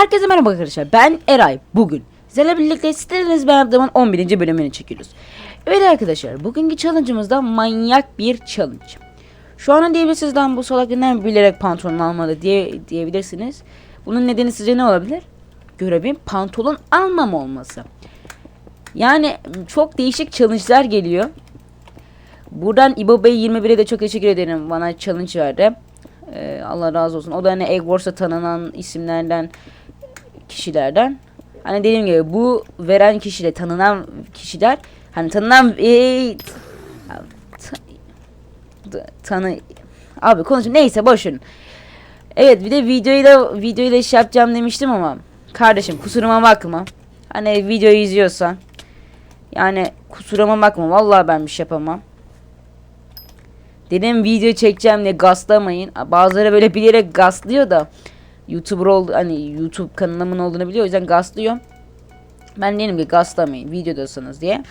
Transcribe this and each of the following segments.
Herkese merhaba arkadaşlar. Ben Eray. Bugün sizlerle birlikte siteniz ben adamın 11. bölümünü çekiyoruz. Evet arkadaşlar, bugünkü challenge'ımızda manyak bir challenge. Şu an diyebilirsiniz lan bu salak bilerek pantolon almadı diye diyebilirsiniz. Bunun nedeni sizce ne olabilir? Görevim pantolon almam olması. Yani çok değişik challenge'lar geliyor. Buradan İbo Bey 21'e de çok teşekkür ederim. Bana challenge verdi. Ee, Allah razı olsun. O da hani Egg Wars'a tanınan isimlerden kişilerden. Hani dediğim gibi bu veren kişiyle tanınan kişiler hani tanınan ta- ta- tanı abi konuşun neyse boşun. Evet bir de videoyu da videoyu da iş yapacağım demiştim ama kardeşim kusuruma bakma. Hani videoyu izliyorsan yani kusuruma bakma vallahi ben bir şey yapamam. Dedim video çekeceğim diye gaslamayın. Bazıları böyle bilerek gaslıyor da YouTuber oldu hani YouTube kanalımın olduğunu biliyor o yüzden gaslıyor. Ben dedim ki gaslamayın videodasınız diye.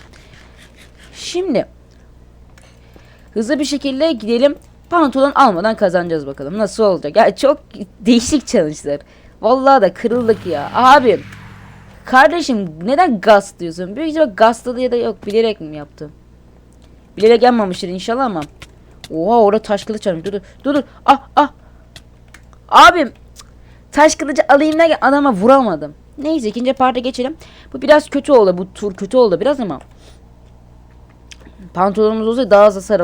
Şimdi hızlı bir şekilde gidelim. Pantolon almadan kazanacağız bakalım. Nasıl olacak? Ya çok değişik challenge'lar. Vallahi da kırıldık ya. Abi kardeşim neden gaz diyorsun? Büyük ihtimal gazladı ya da yok bilerek mi yaptı? Bilerek yapmamıştır inşallah ama. Oha orada taş kılıç varmış. Dur dur dur dur. Ah ah. Abim taş kılıcı alayım derken adama vuramadım. Neyse ikinci parta geçelim. Bu biraz kötü oldu. Bu tur kötü oldu biraz ama. Pantolonumuz olsa daha az hasar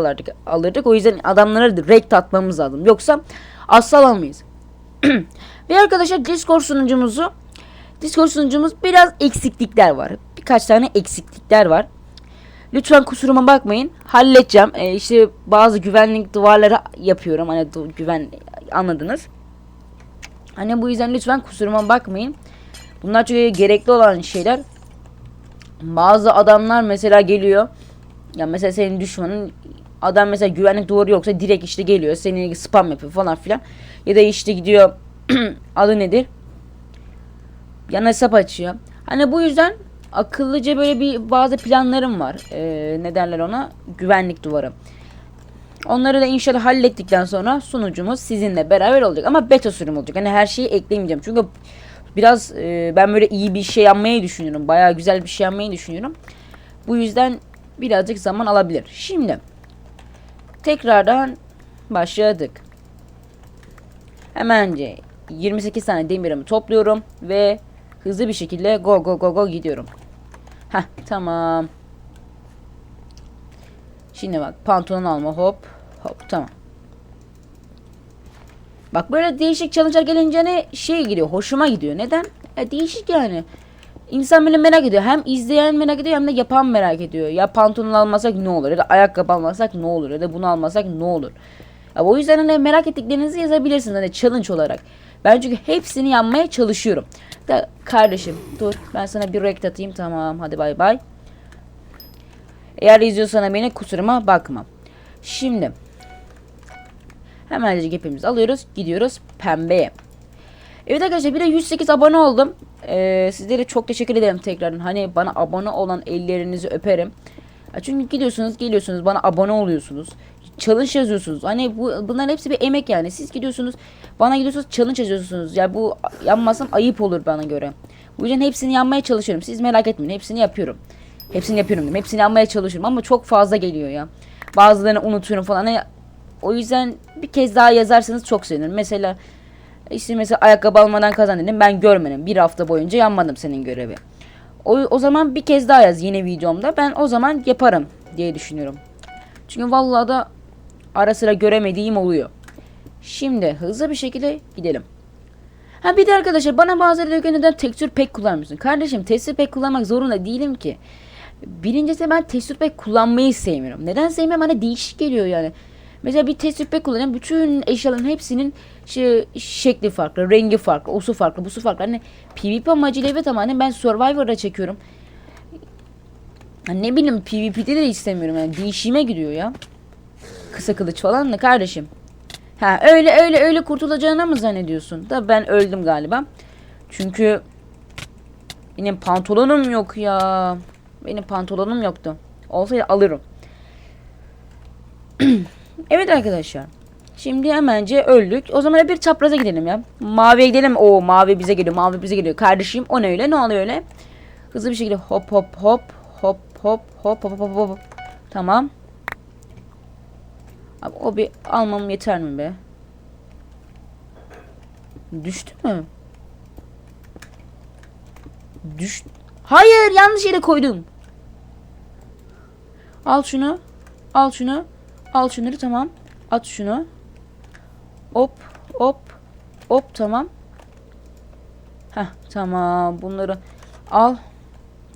alırdık. O yüzden adamlara direkt atmamız lazım. Yoksa asla alamayız. Ve arkadaşlar Discord sunucumuzu Discord sunucumuz biraz eksiklikler var. Birkaç tane eksiklikler var. Lütfen kusuruma bakmayın. Halledeceğim. Ee, işte bazı güvenlik duvarları yapıyorum. Hani güven anladınız. Hani bu yüzden lütfen kusuruma bakmayın. Bunlar çünkü gerekli olan şeyler. Bazı adamlar mesela geliyor. Ya mesela senin düşmanın adam mesela güvenlik duvarı yoksa direkt işte geliyor. Seni spam yapıyor falan filan. Ya da işte gidiyor adı nedir? Yan hesap açıyor. Hani bu yüzden akıllıca böyle bir bazı planlarım var. Ee, ne derler ona? Güvenlik duvarı. Onları da inşallah hallettikten sonra sunucumuz sizinle beraber olacak. Ama beta sürüm olacak. Hani her şeyi eklemeyeceğim. Çünkü biraz e, ben böyle iyi bir şey yapmayı düşünüyorum. Bayağı güzel bir şey yapmayı düşünüyorum. Bu yüzden birazcık zaman alabilir. Şimdi tekrardan başladık. Hemenci 28 tane demirimi topluyorum ve hızlı bir şekilde go go go go gidiyorum. Heh tamam. Şimdi bak pantolon alma hop hop tamam. Bak böyle değişik challenge'lar gelince ne şey gidiyor hoşuma gidiyor. Neden? E, değişik yani. İnsan beni merak ediyor. Hem izleyen merak ediyor hem de yapan merak ediyor. Ya pantolon almasak ne olur? Ya da ayakkabı almasak ne olur? Ya da bunu almasak ne olur? Ya, o yüzden hani merak ettiklerinizi yazabilirsiniz hani challenge olarak. Ben çünkü hepsini yapmaya çalışıyorum. Da kardeşim dur ben sana bir rekt atayım tamam hadi bay bay. Eğer izliyorsan beni kusuruma bakma. Şimdi hemencik hepimiz alıyoruz gidiyoruz pembeye. Evet arkadaşlar bir de 108 abone oldum. Ee, sizlere çok teşekkür ederim tekrardan. Hani bana abone olan ellerinizi öperim. Çünkü gidiyorsunuz geliyorsunuz bana abone oluyorsunuz. Challenge yazıyorsunuz. Hani bu bunların hepsi bir emek yani. Siz gidiyorsunuz bana gidiyorsunuz challenge yazıyorsunuz. Ya bu yapmasam ayıp olur bana göre. Bu yüzden hepsini yapmaya çalışıyorum. Siz merak etmeyin. Hepsini yapıyorum. Hepsini yapıyorum dedim. Hepsini yapmaya çalışıyorum ama çok fazla geliyor ya. Bazılarını unutuyorum falan. Hani o yüzden bir kez daha yazarsanız çok sevinirim. Mesela işte mesela ayakkabı almadan kazan. Ben görmedim. Bir hafta boyunca yanmadım senin görevi. O, o zaman bir kez daha yaz yine videomda. Ben o zaman yaparım diye düşünüyorum. Çünkü vallahi da ara sıra göremediğim oluyor. Şimdi hızlı bir şekilde gidelim. Ha bir de arkadaşlar bana bazıları diyor ki neden tekstür pek kullanmıyorsun? Kardeşim tekstür pek kullanmak zorunda değilim ki. Birincisi ben tekstür pek kullanmayı sevmiyorum. Neden sevmiyorum? Hani değişik geliyor yani. Mesela bir tekstür pek kullanıyorum. Bütün eşyaların hepsinin şey, şekli farklı, rengi farklı, osu farklı, busu farklı. Hani PvP amacıyla evet ama hani ben Survivor'da çekiyorum. Hani ne bileyim PvP'de de istemiyorum yani. Değişime gidiyor ya. Kısa kılıç falan da kardeşim. Ha öyle öyle öyle kurtulacağını mı zannediyorsun? Da ben öldüm galiba. Çünkü benim pantolonum yok ya. Benim pantolonum yoktu. Olsaydı alırım. evet arkadaşlar. Şimdi hemence öldük. O zaman bir çapraza gidelim ya. Maviye gidelim. Oo mavi bize geliyor. Mavi bize geliyor. Kardeşim o ne öyle? Ne oluyor öyle? Hızlı bir şekilde hop hop hop hop hop hop hop hop hop. Tamam. Abi o bir almam yeter mi be? Düştü mü? Düş. Hayır yanlış yere koydum. Al şunu. Al şunu. Al şunları tamam. At şunu. Hop hop hop tamam. Heh tamam bunları al.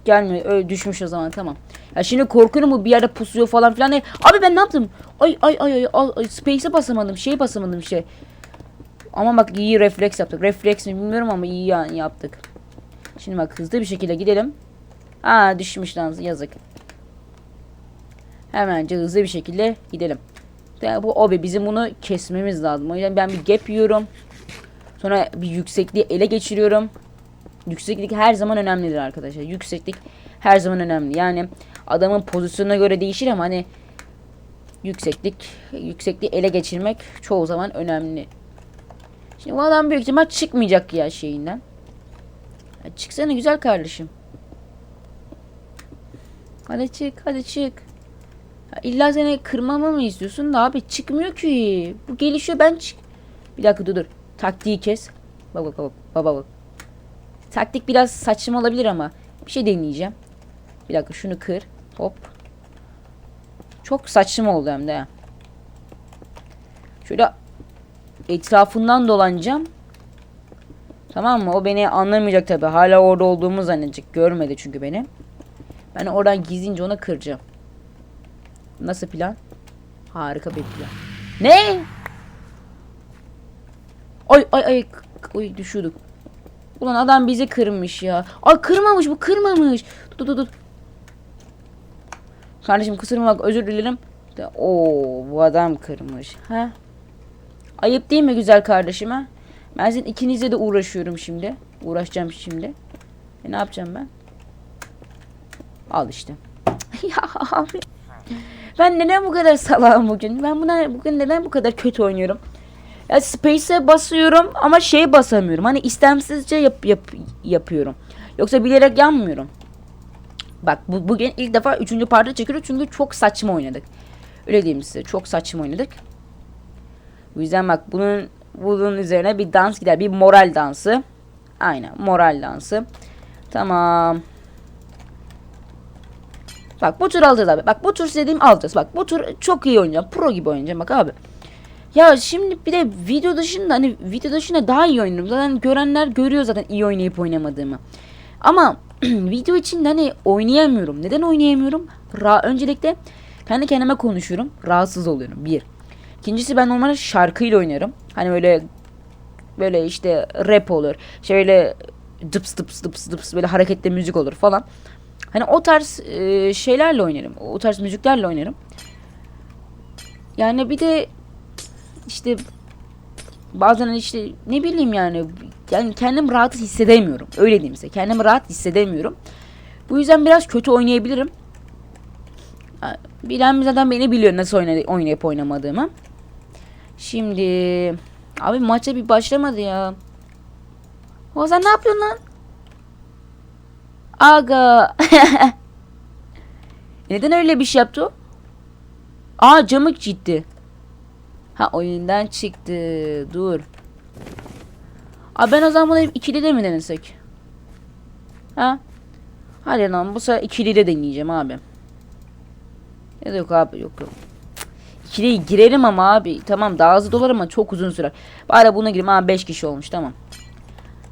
Gelmiyor öyle düşmüş o zaman tamam. Ya şimdi korkuyorum bu bir yerde pusuyor falan filan. diye. Abi ben ne yaptım? Ay ay ay ay, ay, ay space'e basamadım. Şey basamadım şey. Ama bak iyi refleks yaptık. Refleks mi bilmiyorum ama iyi yani yaptık. Şimdi bak hızlı bir şekilde gidelim. Aa düşmüş lan yazık. Hemenci hızlı bir şekilde gidelim. Yani bu obi bizim bunu kesmemiz lazım. O yüzden ben bir gap yiyorum. Sonra bir yüksekliği ele geçiriyorum. Yükseklik her zaman önemlidir arkadaşlar. Yükseklik her zaman önemli. Yani adamın pozisyonuna göre değişir ama hani yükseklik yüksekliği ele geçirmek çoğu zaman önemli. Şimdi bu adam büyük ihtimal çıkmayacak ya şeyinden. Ya çıksana güzel kardeşim. Hadi çık hadi çık. Ya illa seni kırmamı mı istiyorsun da abi çıkmıyor ki. Bu gelişiyor ben çık. Bir dakika dur dur. Taktiği kes. Bak bak bak bak bak. Taktik biraz saçma olabilir ama bir şey deneyeceğim. Bir dakika şunu kır. Hop. Çok saçma oldu hem de. Şöyle etrafından dolanacağım. Tamam mı? O beni anlamayacak tabi. Hala orada olduğumu zannedecek. Görmedi çünkü beni. Ben oradan gizlince ona kıracağım. Nasıl plan? Harika bir plan. Ne? Ay ay ay. Oy düşüyorduk. Ulan adam bizi kırmış ya. Ay kırmamış bu kırmamış. Dur dur dur. Kardeşim kusuruma bak özür dilerim. Oo bu adam kırmış. Ha? Ayıp değil mi güzel kardeşime? Ben sizin ikinizle de uğraşıyorum şimdi. Uğraşacağım şimdi. E ne yapacağım ben? Al işte. ya abi. Ben neden bu kadar salağım bugün? Ben buna bugün neden bu kadar kötü oynuyorum? Ya space'e basıyorum ama şey basamıyorum. Hani istemsizce yap, yap, yapıyorum. Yoksa bilerek yanmıyorum. Bak bu, bugün ilk defa üçüncü parça çekiyoruz çünkü çok saçma oynadık. Öyle diyeyim size. Çok saçma oynadık. O yüzden bak bunun bunun üzerine bir dans gider. Bir moral dansı. Aynen moral dansı. Tamam. Bak bu tur alacağız abi. Bak bu tur istediğim alacağız. Bak bu tur çok iyi oynayacağım. Pro gibi oynayacağım bak abi. Ya şimdi bir de video dışında hani video dışında daha iyi oynuyorum. Zaten görenler görüyor zaten iyi oynayıp oynamadığımı. Ama video için hani oynayamıyorum. Neden oynayamıyorum? Ra öncelikle kendi kendime konuşuyorum. Rahatsız oluyorum. Bir. İkincisi ben normalde şarkıyla oynarım. Hani böyle böyle işte rap olur. Şöyle dıps dıps dıps dıps böyle hareketli müzik olur falan. Hani o tarz e, şeylerle oynarım. O tarz müziklerle oynarım. Yani bir de işte bazen işte ne bileyim yani yani kendim rahat hissedemiyorum. Öyle diyeyim size. Kendimi rahat hissedemiyorum. Bu yüzden biraz kötü oynayabilirim. Bilen zaten beni biliyor nasıl oynay oynayıp oynamadığımı. Şimdi abi maça bir başlamadı ya. O sen ne yapıyorsun lan? Aga. Neden öyle bir şey yaptı o? Aa camı ciddi. Ha oyundan çıktı. Dur. Abi ben o zaman bunu ikili de mi denesek? Ha? Hadi lan bu sefer ikili de deneyeceğim abi. Ya yok abi yok yok. İkiliye girelim ama abi. Tamam daha hızlı dolar ama çok uzun sürer. Bari buna gireyim. Ha 5 kişi olmuş tamam.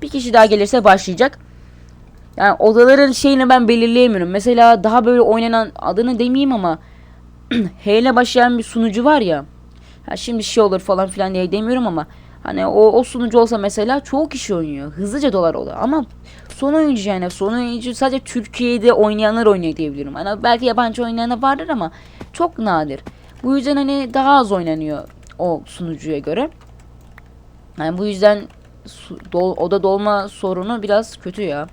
Bir kişi daha gelirse başlayacak. Yani odaların şeyini ben belirleyemiyorum. Mesela daha böyle oynanan adını demeyeyim ama H ile başlayan bir sunucu var ya. Ha şimdi şey olur falan filan diye demiyorum ama hani o, o sunucu olsa mesela çoğu kişi oynuyor. Hızlıca dolar oluyor ama son oyuncu yani son oyuncu sadece Türkiye'de oynayanlar oynuyor diyebilirim. Hani belki yabancı oynayanlar vardır ama çok nadir. Bu yüzden hani daha az oynanıyor o sunucuya göre. Yani bu yüzden su, dol, oda dolma sorunu biraz kötü ya.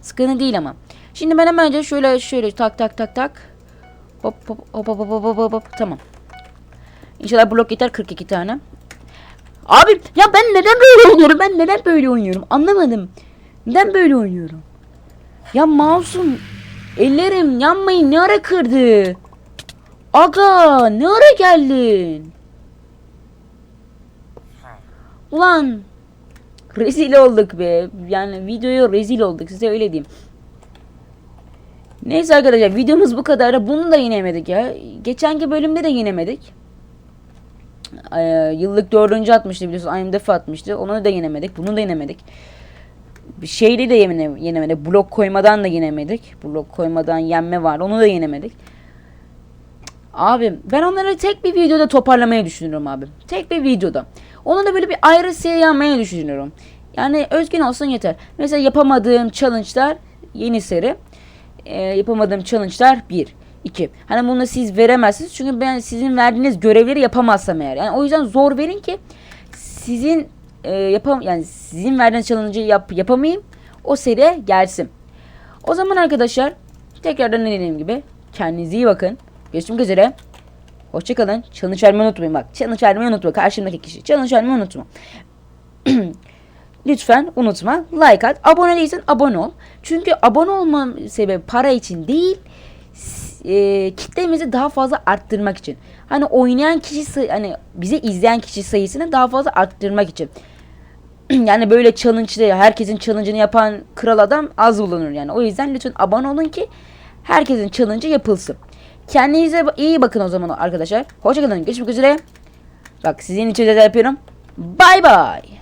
Sıkıntı değil ama. Şimdi ben hemen şöyle şöyle tak tak tak tak. Hop hop hop hop hop hop hop. Tamam. İnşallah blok yeter 42 tane. Abi ya ben neden böyle oynuyorum? Ben neden böyle oynuyorum? Anlamadım. Neden böyle oynuyorum? Ya mouse'um ellerim yanmayı ne ara kırdı? Aga ne ara geldin? Ulan rezil olduk be. Yani videoya rezil olduk size öyle diyeyim. Neyse arkadaşlar videomuz bu kadar. Bunu da yenemedik ya. Geçenki bölümde de yenemedik. Ee, yıllık dördüncü atmıştı biliyorsunuz. IMDF atmıştı. Onu da yenemedik. Bunu da yenemedik. Şeyli de yenemedik. Blok koymadan da yenemedik. Blok koymadan yenme var. Onu da yenemedik. Abi ben onları tek bir videoda toparlamayı düşünüyorum abi. Tek bir videoda. Onu da böyle bir ayrı seri yapmayı düşünüyorum. Yani özgün olsun yeter. Mesela yapamadığım challenge'lar yeni seri. Ee, yapamadığım challenge'lar 1, 2. Hani bunu siz veremezsiniz. Çünkü ben sizin verdiğiniz görevleri yapamazsam eğer. Yani o yüzden zor verin ki sizin e, yapam yani sizin verdiğiniz challenge'ı yap yapamayayım. O seri gelsin. O zaman arkadaşlar tekrardan dediğim gibi kendinize iyi bakın. Görüşmek üzere. Hoşçakalın. Challenge vermeyi unutmayın bak. Challenge vermeyi unutma. Karşımdaki kişi. Challenge vermeyi unutma. Lütfen unutma. Like at. Abone değilsen abone ol. Çünkü abone olmam sebebi para için değil. E, kitlemizi daha fazla arttırmak için. Hani oynayan kişi sayı, hani bizi izleyen kişi sayısını daha fazla arttırmak için. yani böyle challenge'da herkesin challenge'ını yapan kral adam az bulunur yani. O yüzden lütfen abone olun ki herkesin challenge'ı yapılsın. Kendinize iyi bakın o zaman arkadaşlar. Hoşçakalın. Görüşmek üzere. Bak sizin için de yapıyorum. Bay bay.